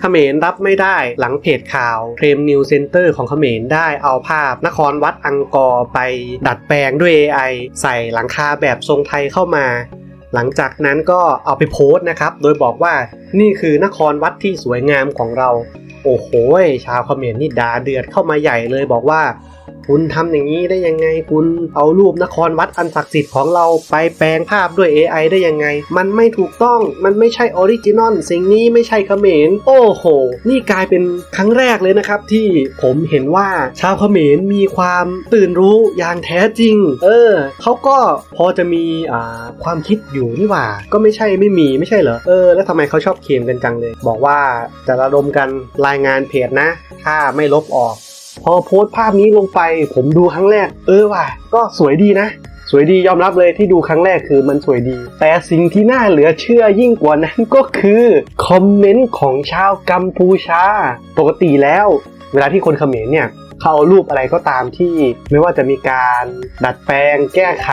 เขมรรับไม่ได้หลังเพจข่าวเครมนิวเซ็นเตอร์ของเขมรได้เอาภาพนครวัดอังกอร์ไปดัดแปลงด้วย AI ใส่หลังคาแบบทรงไทยเข้ามา หลังจากนั้นก็เอาไปโพสต์นะครับ โดยบอกว่านี่คือนครวัดที่สวยงามของเรา โอ้โหชาวเขมรนี่ด่าเดือดเข้ามาใหญ่เลยบอกว่า คุณทำอย่างนี้ได้ยังไง คุณเอารูปนครวัดอันศักดิ์สิทธิ์ของเราไปแปลงภาพด้วย AI ได้ยังไง มันไม่ถูกต้องมันไม่ใช่ออริจินอลสิ่งนี้ไม่ใช่เขมรโอ้โห นี่กลายเป็นครั้งแรกเลยนะครับ ที่ผมเห็นว่าชาวเขมรมีความตื่นรู้อย่างแท้จริง เออเขาก็พอจะมีอ่าความคิดอยู่นี่หว่า ก็ไม่ใช่ไม่มีไม่ใช่เหรอเออแล้วทำไมเขาชอบเคลมกันจังเลย บอกว่าจะระดมกันรายงานเพจนะ ถ้าไม่ลบออก พอโพสต์ภาพนี้ลงไป ผมดูครั้งแรก เออว่ะ ก็สวยดีนะ สวยดียอมรับเลยที่ดูครั้งแรกคือมันสวยดี แต่สิ่งที่น่าเหลือเชื่อยิ่งกว่านั้นก็คือ คอมเมนต์ของชาวกัมพูชา ปกติแล้ว เวลาที่คนเขมรเนี่ยเขาเอารูปอะไรก็ตามที่ไม่ว่าจะมีการดัดแปลงแก้ไข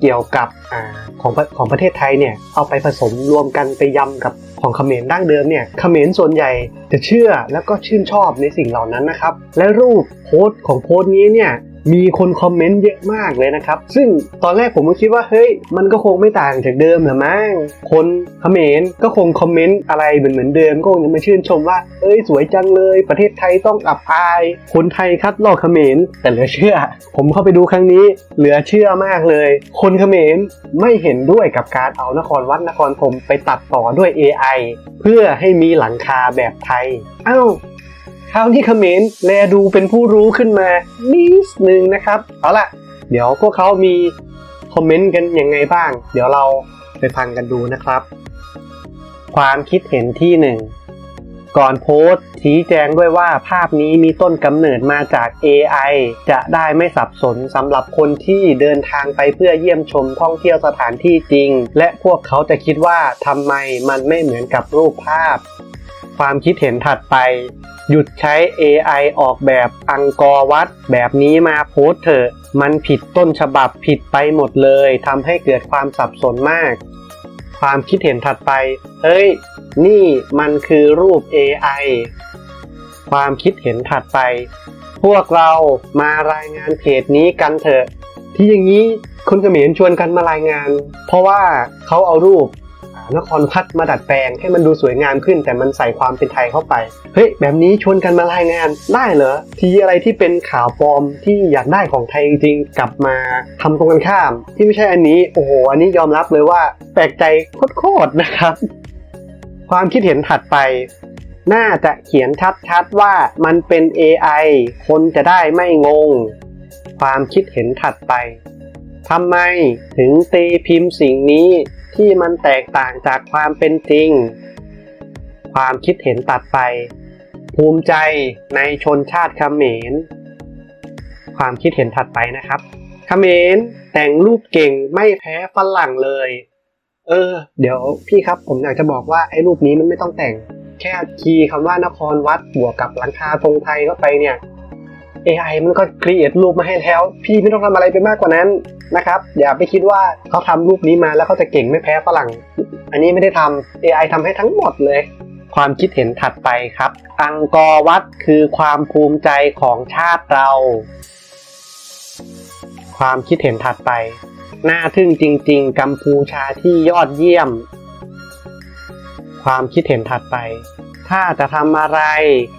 เกี่ยวกับอของของประเทศไทยเนี่ยเอาไปผสมรวมกันไปยำกับ ของเขมรดั้งเดิมเนี่ยเขมรส่วนใหญ่จะเชื่อแล้วก็ชื่นชอบในสิ่งเหล่านั้นนะครับ และรูปโพสต์ของโพสต์นี้เนี่ย มีคนคอมเมนต์เยอะมากเลยนะครับ ซึ่งตอนแรกผมก็คิดว่าเฮ้ยมันก็คงไม่ต่างจากเดิมหรือมั้งคนเขมรก็คงคอมเมนต์อะไรเหมือนเหมือนเดิมก็คงจะมาชื่นชมว่าเอ้ยสวยจังเลย ประเทศไทยต้องอับอาย คนไทยคัดลอกเขมรแต่เหลือเชื่อ ผมเข้าไปดูครั้งนี้ เหลือเชื่อมากเลย คนเขมรไม่เห็นด้วยกับการเอานครวัดนครธมไปตัดต่อด้วย AI เพื่อให้มีหลังคาแบบไทยเอ้า คราวนี้เขมรแลดูเป็นผู้รู้ขึ้นมานิดนึงนะครับ เอาล่ะ เดี๋ยวพวกเขามีคอมเมนต์กันยังไงบ้าง เดี๋ยวเราไปฟังกันดูนะครับ ความคิดเห็นที่หนึ่งก่อนโพสต์ชี้แจงด้วยว่าภาพนี้มีต้นกำเนิดมาจาก AI จะได้ไม่สับสนสำหรับคนที่เดินทางไปเพื่อเยี่ยมชมท่องเที่ยวสถานที่จริง และพวกเขาจะคิดว่าทำไมมันไม่เหมือนกับรูปภาพ ความคิดเห็นถัดไป หยุดใช้ AI ออกแบบอังกอร์วัดแบบนี้มาโพสเถอะ มันผิดต้นฉบับผิดไปหมดเลยทำให้เกิดความสับสนมาก ความคิดเห็นถัดไป เฮ้ย นี่มันคือรูป AI ความคิดเห็นถัดไป พวกเรามารายงานเพจนี้กันเถอะ ที่อย่างนี้คนเขมรชวนกันมารายงาน เพราะว่าเขาเอารูป นครพัฒมาดัดแปลงให้มันดูสวยงามขึ้น แต่มันใส่ความเป็นไทยเข้าไป เฮ้ย แบบนี้ชวนกันมารายงานได้เหรอ ทีอะไรที่เป็นข่าวปลอมที่อยากได้ของไทยจริงกลับมาทำตรงกันข้าม ที่ไม่ใช่อันนี้ โอ้โห อันนี้ยอมรับเลยว่า แปลกใจโคตรๆนะครับ ความคิดเห็นถัดไปน่าจะเขียนชัดๆว่ามันเป็น AI คนจะได้ไม่งง ความคิดเห็นถัดไปทำไมถึงตีพิมพ์สิ่งนี้ ที่มันแตกต่างจากความเป็นจริง ความคิดเห็นตัดไป ภูมิใจในชนชาติเขมร ความคิดเห็นถัดไปนะครับเขมรแต่งรูปเก่งไม่แพ้ฝรั่งเลย เออ เดี๋ยวพี่ครับผมอยากจะบอกว่าไอ้รูปนี้มันไม่ต้องแต่ง แค่คีย์คำว่านครวัดบวกกับหลังคาธงไทยเข้าไปเนี่ย AI มันก็ครีเอทรูปมาให้แล้ว พี่ไม่ต้องทำอะไรไปมากกว่านั้นนะครับ อย่าไปคิดว่าเขาทำรูปนี้มาแล้วเขาจะเก่งไม่แพ้ฝรั่ง อันนี้ไม่ได้ทำ AI ทำให้ทั้งหมดเลย ความคิดเห็นถัดไปครับ อังกอร์วัดคือความภูมิใจของชาติเรา ความคิดเห็นถัดไป น่าทึ่งจริง ๆ กัมพูชาที่ยอดเยี่ยม ความคิดเห็นถัดไป ถ้าจะทำอะไร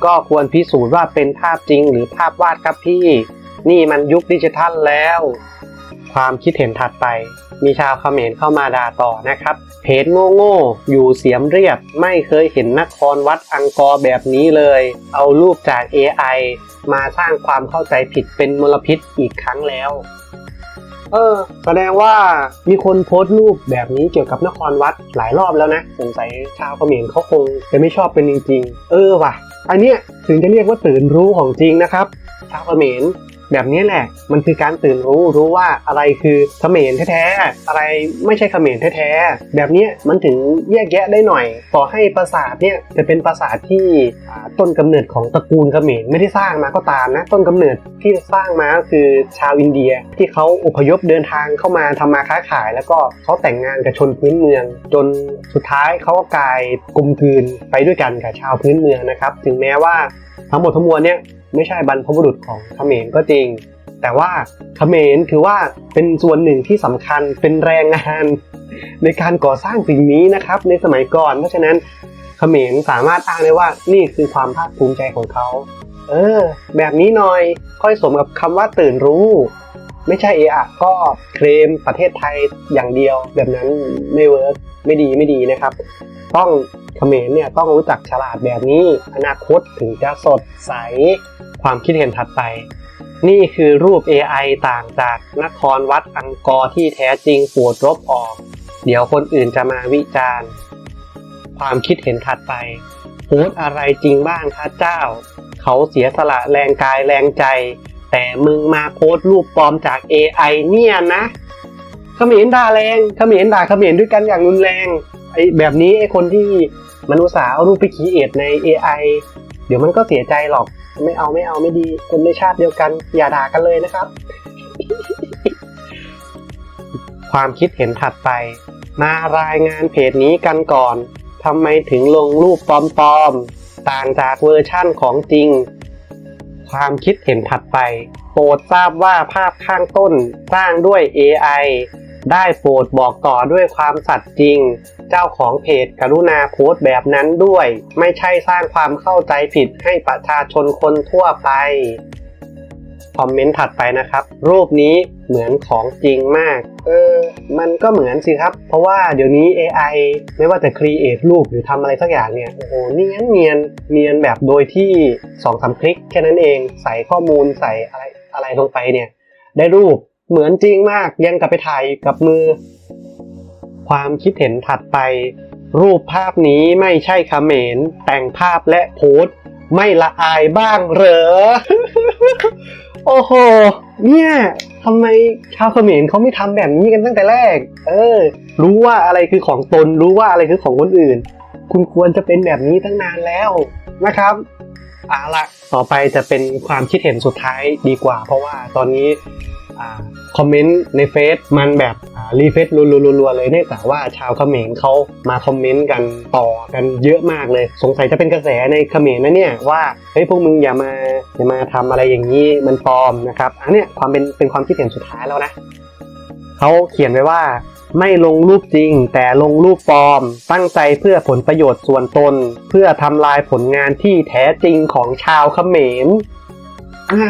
ก็ควรพิสูจน์ว่าเป็นภาพจริงหรือภาพวาดครับพี่ นี่มันยุคดิจิทัลแล้ว ความคิดเห็นถัดไป มีชาวเขมรเข้ามาด่าต่อนะครับ เพจโง่ๆอยู่เสียมเรียบ ไม่เคยเห็นนครวัดอังกอร์แบบนี้เลย เอารูปจาก AI มาสร้างความเข้าใจผิดเป็นมลพิษอีกครั้งแล้ว เออ แสดงว่ามีคนโพสต์รูปแบบนี้เกี่ยวกับนครวัดหลายรอบแล้วนะ สงสัยชาวเขมรเขาคงจะไม่ชอบเป็นจริงๆ เออว่ะ อันเนี้ยถึงจะเรียกว่าตื่นรู้ของจริงนะครับ ชาวเขมร แบบนี้แหละ มันคือการตื่นรู้รู้ว่าอะไรคือเขมรแท้ๆอะไรไม่ใช่เขมรแท้ๆแบบนี้มันถึงแยกแยะได้หน่อย ต่อให้ปราสาทเนี่ยจะเป็นปราสาทที่ต้นกำเนิดของตระกูลเขมรไม่ได้สร้างมาก็ตามนะ ต้นกำเนิดที่สร้างมาก็คือชาวอินเดียที่เขาอพยพเดินทางเข้ามาทำมาค้าขาย แล้วก็เขาแต่งงานกับชนพื้นเมือง จนสุดท้ายเขาก็กลายกลมกลืนไปด้วยกันกับชาวพื้นเมืองนะครับ ถึงแม้ว่า ทั้งหมดทั้งมวลเนี่ยไม่ใช่บรรพบุรุษของเขมรก็จริง แต่ว่าเขมรถือว่าเป็นส่วนหนึ่งที่สำคัญเป็นแรงงานในการก่อสร้างสิ่งนี้นะครับ ในสมัยก่อน เพราะฉะนั้นเขมรสามารถอ้างได้ว่านี่คือความภาคภูมิใจของเขาเออ แบบนี้หน่อยค่อยสมกับคำว่าตื่นรู้ ไม่ใช่เอะอะก็เคลมประเทศไทยอย่างเดียวแบบนั้นไม่เวิร์กไม่ดีไม่ดีนะครับ ต้องเขมรเนี่ยต้องรู้จักฉลาดแบบนี้ อนาคตถึงจะสดใสความคิดเห็นถัดไป นี่คือรูป AI ต่างจากนครวัดอังกอร์ที่แท้จริงปวดลบออก เดี๋ยวคนอื่นจะมาวิจารณ์ ความคิดเห็นถัดไปโพสอะไรจริงบ้างคะเจ้า เขาเสียสละแรงกายแรงใจ แต่มึงมาโพสต์รูปปลอมจาก AI เนี่ยนะเขมรด่าแรงเขมรด่าเขมรด้วยกันอย่างรุนแรง ไอ้แบบนี้ไอ้คนที่มันอุตส่าห์เอารูปไปคีเอทใน AI เดี๋ยวมันก็เสียใจหรอก ไม่เอาไม่เอาไม่ดี คนในชาติเดียวกัน อย่าด่ากันเลยนะครับ ความคิดเห็นถัดไป มารายงานเพจนี้กันก่อนทำไมถึงลงรูปปลอมๆ ต่างจากเวอร์ชั่นของจริง ความคิดเห็นถัดไป โปรดทราบว่าภาพข้างต้นสร้างด้วย AI ได้โปรดบอกต่อด้วยความสัตย์จริง เจ้าของเพจกรุณาโพสต์แบบนั้นด้วย ไม่ใช่สร้างความเข้าใจผิดให้ประชาชนคนทั่วไปคอมเมนต์ถัดไปนะครับ รูปนี้เหมือนของจริงมาก เออ มันก็เหมือนสิครับ เพราะว่าเดี๋ยวนี้ AI ไม่ว่าจะครีเอทรูปหรือทำอะไรสักอย่างเนี่ย โอ้โห เนียนเนียนเนียนแบบโดยที่2อสคลิกแค่นั้นเอง ใส่ข้อมูลใส่อะไรอะไรลงไปเนี่ย ได้รูปเหมือนจริงมาก ยังกลับไปถ่ายกับมือ ความคิดเห็นถัดไป รูปภาพนี้ไม่ใช่เขมรแต่งภาพและโพสต์ไม่ละอายบ้างเหรอ โอ้โห เนี่ยทำไมชาวเขมรเขาไม่ทำแบบนี้กันตั้งแต่แรก เออ รู้ว่าอะไรคือของตน รู้ว่าอะไรคือของคนอื่น คุณควรจะเป็นแบบนี้ตั้งนานแล้วนะครับเอาละต่อไปจะเป็นความคิดเห็นสุดท้ายดีกว่า เพราะว่าตอนนี้อคอมเมนต์ในเฟซมันแบบ รีเฟซรัวๆๆเลยเนื่องจากว่าชาวเขมรเขามาคอมเมนต์กันต่อกันเยอะมากเลย สงสัยจะเป็นกระแสในเขมรนะเนี่ยว่าเฮ้ยพวกมึงอย่ามาอย่ามาทำอะไรอย่างนี้มันปลอมนะครับอันเนี้ยความเป็นเป็นความคิดเห็นสุดท้ายแล้วนะเขาเขียนไว้ว่าไม่ลงรูปจริง แต่ลงรูปปลอม ตั้งใจเพื่อผลประโยชน์ส่วนตน เพื่อทำลายผลงานที่แท้จริงของชาวเขมรอ่า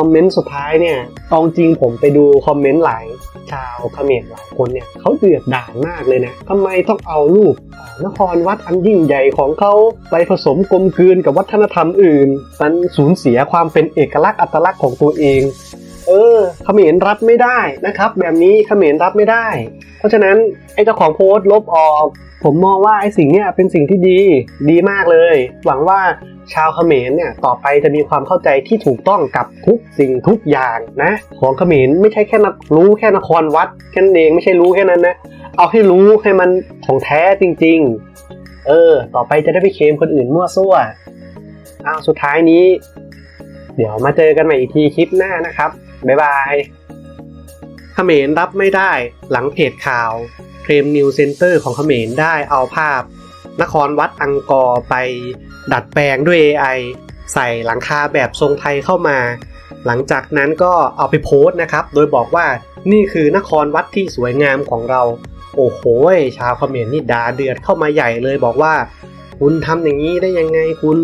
อมเมนต์สุดท้ายเนี่ยตองจริงผมไปดูคอมเมนต์หลายชาวเขมรหลายคนเนี่ยเขาเดือดด่านมากเลยนะทำไมต้องเอารูปนครวัดอันยิ่งใหญ่ของเขาไปผสมกลมกลืนกับวัฒนธรรมอื่น มันสูญเสียความเป็นเอกลักษณ์อัตลักษณ์ของตัวเอง เออเขมรรับไม่ได้นะครับ แบบนี้เขมรรับไม่ได้ เพราะฉะนั้นไอ้เจ้าของโพสต์ลบออก ผมมองว่าไอ้สิ่งเนี้ยเป็นสิ่งที่ดีดีมากเลย หวังว่าชาวเขมรเนี่ยต่อไปจะมีความเข้าใจที่ถูกต้องกับทุกสิ่งทุกอย่างนะ ของเขมรไม่ใช่แค่นักรู้แค่นครวัดแค่นั้นเองไม่ใช่รู้แค่นั้นนะเอาให้รู้ให้มันของแท้จริง ๆ เออ ต่อไปจะได้ไปเคลมคนอื่นมั่วซั่วอ้าวสุดท้ายนี้ เดี๋ยวมาเจอกันใหม่อีกทีคลิปหน้านะครับ บ๊ายบายเขมรรับไม่ได้หลังเพจข่าวเครมนิวเซ็นเตอร์ของเขมรได้เอาภาพ นครวัดอังกอร์ไปดัดแปลงด้วย AI ใส่หลังคาแบบทรงไทยเข้ามา หลังจากนั้นก็เอาไปโพสต์นะครับ โดยบอกว่านี่คือนครวัดที่สวยงามของเรา โอ้โห ชาวเขมรนี่ด่าเดือดเข้ามาใหญ่เลยบอกว่า คุณทำอย่างนี้ได้ยังไงคุณ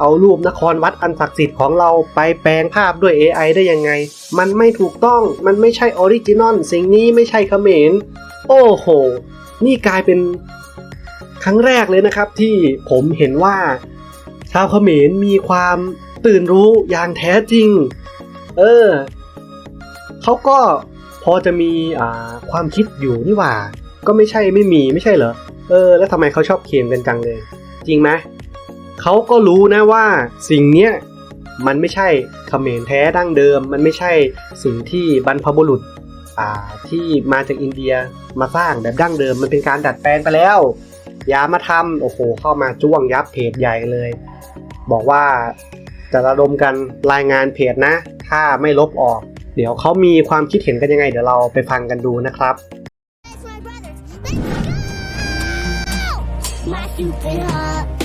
เอารูปนครวัดอันศักดิ์สิทธิ์ของเราไปแปลงภาพด้วย AI ได้ยังไง มันไม่ถูกต้อง มันไม่ใช่ออริจินอล สิ่งนี้ไม่ใช่เขมร โอ้โห นี่กลายเป็นครั้งแรกเลยนะครับที่ผมเห็นว่า ชาวเขมรมีความตื่นรู้อย่างแท้จริง เออ เขาก็พอจะมีอ่าความคิดอยู่นี่หว่า ก็ไม่ใช่ไม่มีไม่ใช่เหรอ เออ แล้วทำไมเขาชอบเคลมกันจังเลย จริงไหม เขาก็รู้นะว่าสิ่งเนี้ยมันไม่ใช่เขมรแท้ดั้งเดิม มันไม่ใช่สิ่งที่บรรพบุรุษอ่าที่มาจากอินเดียมาสร้างแบบดั้งเดิม มันเป็นการดัดแปลงไปแล้วอย่ามาทำโอ้โห เข้ามาจ้วงยับเพจใหญ่เลย บอกว่าจะระดมกันรายงานเพจนะ ถ้าไม่ลบออก เดี๋ยวเขามีความคิดเห็นกันยังไง เดี๋ยวเราไปฟังกันดูนะครับ My stupid heart